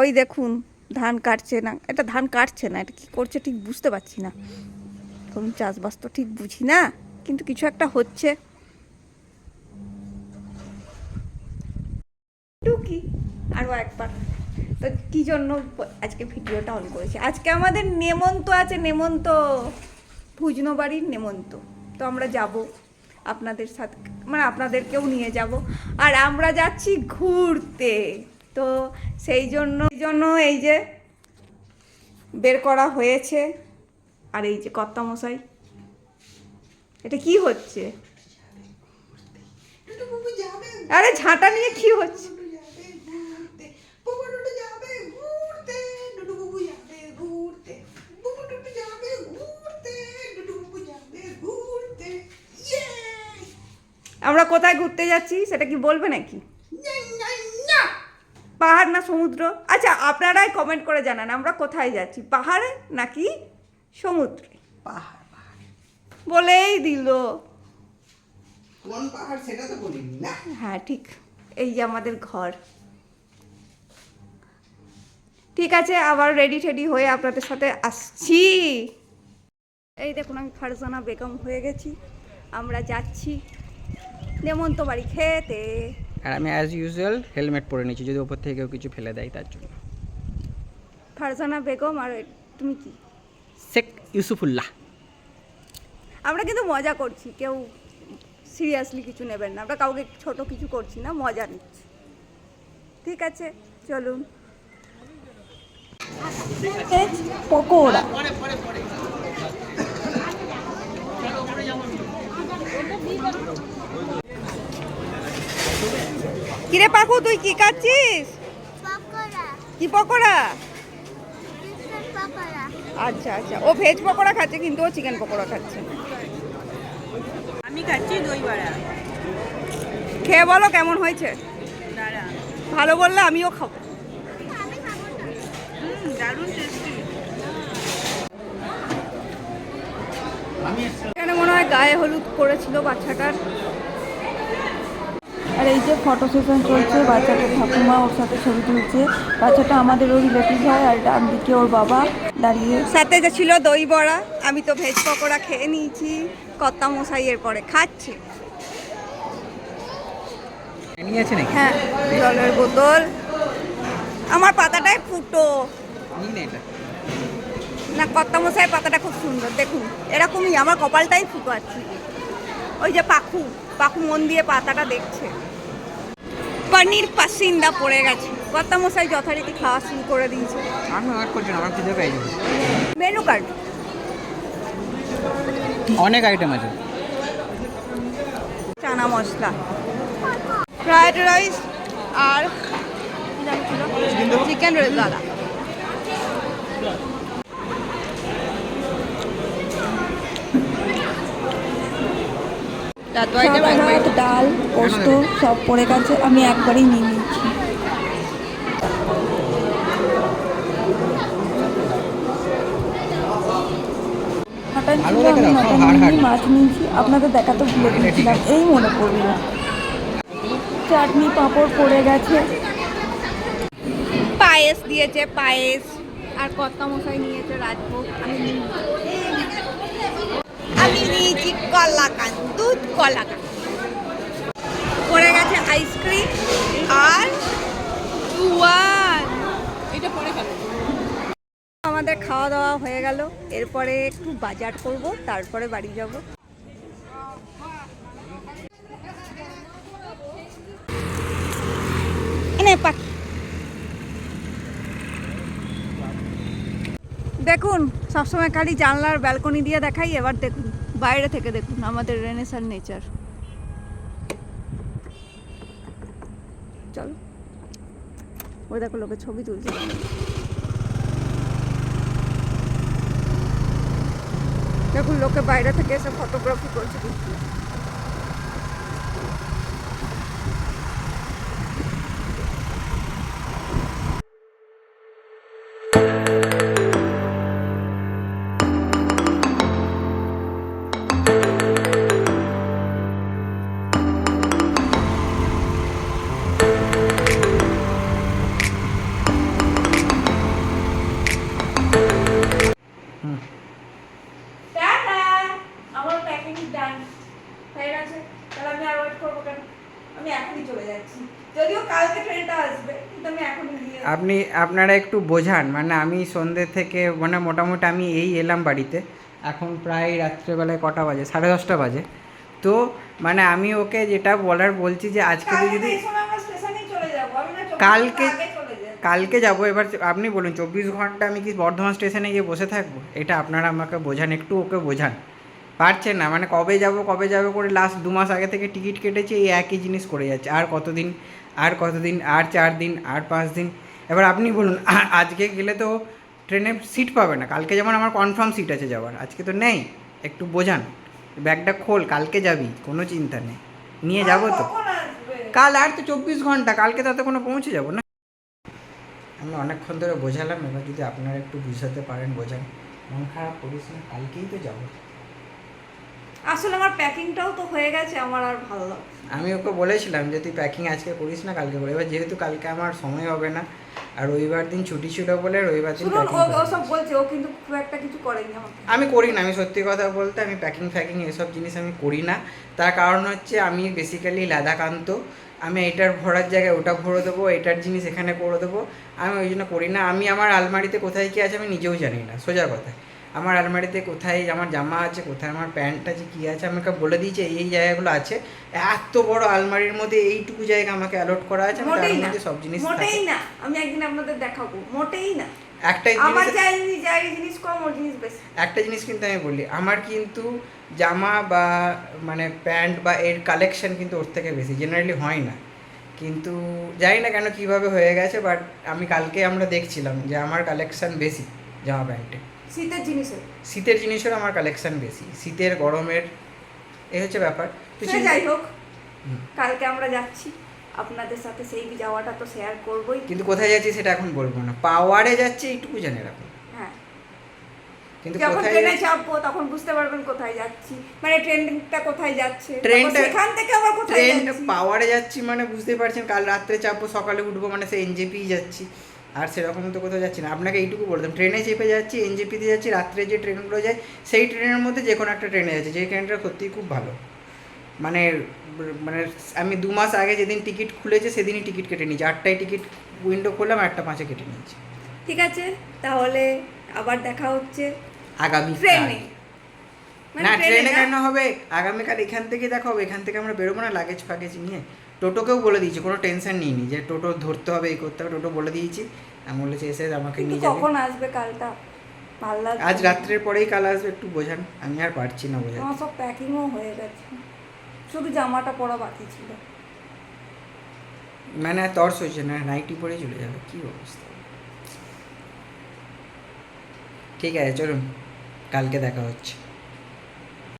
ওই দেখুন, ধান কাটছে না। এটা ধান কাটছে না, এটা কি করছে ঠিক বুঝতে পারছি না। ধরুন চাষবাস তো ঠিক বুঝি না, কিন্তু কিছু একটা হচ্ছে। টুকি আরও একবার। তো কি জন্য আজকে ভিডিওটা অন করেছি? আজকে আমাদের নেমন্ত আছে, নেমন্ত। ভুজনো বাড়ির নেমন্ত। তো আমরা যাব আপনাদের সাথে মানে আপনাদেরকেও নিয়ে যাব। আর আমরা যাচ্ছি ঘুরতে। তো সেই জন্য জন্য এই যে বের করা হয়েছে। আর এই যে কর্তামশাই, এটা কি হচ্ছে? আরে ঝাঁটা নিয়ে কি হচ্ছে? আমরা কোথায় ঘুরতে যাচ্ছি, সেটা কি বলবে নাকি? পাহাড় না সমুদ্র? আচ্ছা আপনারাই কমেন্ট করে জানান আমরা কোথায় যাচ্ছি? পাহাড়ে নাকি সমুদ্রে? পাহাড় পাহাড়। বলেই দিল। কোন পাহাড় সেটা তো বলিনি না? হ্যাঁ ঠিক। এই যে আমাদের ঘর। ঠিক আছে আবার রেডি টেডি হয়ে আপনাদের সাথে আসছি। এই দেখুন আমি ফারজানা বেগম হয়ে গেছি। আমরা যাচ্ছি। নেমন্ত বাড়ি খেতে। আর আমি অ্যাজ ইউজুয়াল হেলমেট পরে নিচ্ছি যদি ওপর থেকে কেউ কিছু ফেলে দেয় তার জন্য। ফারজানা বেগম আর তুমি কি? শেখ ইউসুফুল্লাহ। আমরা কিন্তু মজা করছি কেউ সিরিয়াসলি কিছু নেবেন না আমরা কাউকে ছোট কিছু করছি না মজা নিচ্ছি। ঠিক আছে চলুন। পকোড়া। কিরে পাকু তুই কি খাচ্ছিস? কি পকোড়া? আচ্ছা আচ্ছা। ও ভেজ পকোড়া খাচ্ছে কিন্তু ও চিকেন পকোড়া খাচ্ছে আমি খাচ্ছি দই বড়া। খেয়ে বলো কেমন হয়েছে? ভালো বললে আমিও খাব। হুম দারুণ টেস্টি এখানে মনে হয় গায়ে হলুদ করেছিল বাচ্চাটার। আর এই যে ফটো সেশন চলছে বাচ্চাটা ঠাকুমা ওর সাথে ছবি তুলছে। বাচ্চাটা আমাদের ওই রিলেটিভ হয় আর ডান দিকে ওর বাবা দাঁড়িয়ে। সাথে যে ছিল দই বড়া আমি তো ভেজ পকোড়া খেয়ে নিয়েছি কত্তা মশাইয়ের পরে খাচ্ছি। নিয়েছে নাকি? হ্যাঁ জলের বোতল। আমার পাতাটাই ফুটো। না এটা। না কত্তা মশাই পাতাটা খুব সুন্দর দেখুন এরকমই আমার কপালটাই ফুটো আছে ওই যে পাখু পাখু মন দিয়ে পাতাটা দেখছে। পনির পাসিন্দা পড়ে গেছে। কত্তা মশাই যথারীতি খাওয়া শুরু করে দিয়েছে। আমি ওয়েট করছি না আমার খিদে পেয়ে মেনু কার্ড। অনেক আইটেম আছে। চানা মশলা। ফ্রায়েড রাইস আর চিকেন ডাল পোস্ত সব পড়ে গেছে আমি একবারই নিয়ে নিয়েছি মাটন ছিল আমি মাটন। নিয়ে মাছ নিয়েছি আপনাদের দেখাতে ভুলে গিয়েছিলাম এই মনে পড়ল চাটনি পাঁপড় পড়ে গেছে। পায়েস দিয়েছে পায়েস। আর কর্তা মশাই নিয়েছে রাজভোগ আমি। আমি নিয়েছি কলাকান দুধ কলাকান পড়ে গেছে আইসক্রিম আর এটা পরে আমাদের খাওয়া দাওয়া হয়ে গেল। এরপরে একটু বাজার করব তারপরে বাড়ি যাব। দেখুন সবসময় খালি জানলার ব্যালকনি দিয়ে দেখাই এবার দেখুন। বাইরে থেকে দেখুন, আমাদের রেনেসার নেচার চলো, ওই দেখো লোকে ছবি তুলছে। দেখুন, লোকে বাইরে থেকে এসে ফটোগ্রাফি করছে। আপনি আপনারা একটু বোঝান মানে আমি সন্ধ্যে থেকে মানে মোটামুটি আমি এই এলাম বাড়িতে। এখন প্রায় রাত্রেবেলায় কটা বাজে? সাড়ে দশটা বাজে। তো মানে আমি ওকে যেটা বলার বলছি যে আজকে তো যদি কালকে কালকে যাব। এবার আপনি বলুন চব্বিশ ঘণ্টা আমি কি বর্ধমান স্টেশনে গিয়ে বসে থাকব? এটা আপনারা আমাকে বোঝান একটু ওকে বোঝান। পারছেন না মানে কবে যাব কবে যাব করে লাস্ট দু মাস আগে থেকে টিকিট কেটেছে এই একই জিনিস করে যাচ্ছে। আর কতদিন আর কতদিন আর চার দিন আর পাঁচ দিন? এবার আপনি বলুন আজকে গেলে তো ট্রেনে সিট পাবে না। কালকে যেমন আমার কনফার্ম সিট আছে যাওয়ার আজকে তো নেই। একটু বোঝান ব্যাগটা খোল কালকে যাবি কোনো চিন্তা নেই। নিয়ে যাব তো। কাল আর তো চব্বিশ ঘণ্টা কালকে তাতে কোনো পৌঁছে যাব না। আমি অনেকক্ষণ ধরে বোঝালাম এবার যদি আপনারা একটু বুঝাতে পারেন বোঝান। মন খারাপ করিস না কালকেই তো যাব। আসলে আমার প্যাকিংটাও তো হয়ে গেছে আমার আর ভালো লাগছে আমি ওকে বলেছিলাম যে তুই প্যাকিং আজকে করিস না কালকে করে। এবার যেহেতু কালকে আমার সময় হবে না আর রবিবার দিন ছুটি ছিল বলে রবিবার দিন ও সব বলছে ও কিন্তু খুব একটা কিছু করেনি আমাকে। আমি করি না আমি সত্যি কথা বলতে আমি প্যাকিং ফ্যাকিং এসব জিনিস আমি করি না। তার কারণ হচ্ছে আমি বেসিক্যালি লাদাকান্ত। আমি এটার ভরার জায়গায় ওটা ভরে দেবো এটার জিনিস এখানে করে দেবো। আমি ওই জন্য করি না। আমি আমার আলমারিতে কোথায় কী আছে আমি নিজেও জানি না সোজা কথা। আমার আলমারিতে কোথায় আমার জামা আছে কোথায় আমার প্যান্ট আছে কী আছে আমাকে বলে দিয়েছে এই এই জায়গাগুলো আছে। এত বড় আলমারির মধ্যে এইটুকু জায়গা আমাকে অ্যালট করা আছে মোটেই না সব জিনিস মোটেই না আমি একদিন আপনাদের দেখাবো মোটেই না। একটাই আমার যাই যাই জিনিস কম ওর জিনিস বেশি। একটা জিনিস কিন্তু আমি বলি আমার কিন্তু জামা বা মানে প্যান্ট বা এর কালেকশন কিন্তু ওর থেকে বেশি জেনারেলি হয় না। কিন্তু জানি না কেন কীভাবে হয়ে গেছে বাট আমি কালকে আমরা দেখছিলাম যে আমার কালেকশন বেশি জামা প্যান্টে শীতের জিনিসের। শীতের জিনিসের আমার কালেকশন বেশি। শীতের গরমের এই হচ্ছে ব্যাপার। তো যাই হোক কালকে আমরা যাচ্ছি। আপনাদের সাথে সেই যাওয়াটা তো শেয়ার করবোই। কিন্তু কোথায় যাচ্ছি সেটা এখন বলব না। পাওয়ারে যাচ্ছে এইটুকু জেনে রাখুন। হ্যাঁ। কিন্তু যখন ট্রেনে চাপবো তখন বুঝতে পারবেন কোথায় যাচ্ছি। মানে ট্রেনটা কোথায় যাচ্ছে? ট্রেনটা- সেখান থেকে আবার কোথায় ট্রেন পাওয়ারে যাচ্ছি মানে বুঝতেই পারছেন কাল রাত্রে চাপবো সকালে উঠবো মানে সে এনজেপিই যাচ্ছি। আর সেরকম তো কোথাও যাচ্ছি না। আপনাকে এইটুকু বলতাম ট্রেনে চেপে যাচ্ছি এনজেপিতে যাচ্ছি রাত্রে যে ট্রেনগুলো যায় সেই ট্রেনের মধ্যে যে কোনো একটা ট্রেনে যাচ্ছে যে ট্রেনটা সত্যিই খুব ভালো। মানে মানে আমি দু মাস আগে যেদিন টিকিট খুলেছে সেদিনই টিকিট কেটে নিয়েছি। আটটায় টিকিট উইন্ডো খুললাম আটটা পাঁচে কেটে নিয়েছি। ঠিক আছে তাহলে আবার দেখা হচ্ছে আগামী ট্রেনে। মানে না ট্রেনে কেন হবে? আগামীকাল এখান থেকে দেখা হবে। এখান থেকে আমরা বেরোবো না লাগেজ ফাগেজ নিয়ে। টোটোকেও বলে দিয়েছি কোনো টেনশন নিইনি যে টোটো ধরতে হবে এই করতে হবে টোটো বলে দিয়েছি। আমি বলেছি এসে আমাকে নিয়ে যাবে। কখন আসবে কালটা? আজ। রাত্রের পরেই কাল আসবে একটু বোঝান আমি আর পারছি না বোঝাতে। আমার সব প্যাকিংও হয়ে গেছে। শুধু জামাটা পরা বাকি ছিল। মানে তর্স হয়েছে না নাইটি পরেই চলে যাবে কী অবস্থা? ঠিক আছে চলুন কালকে দেখা হচ্ছে।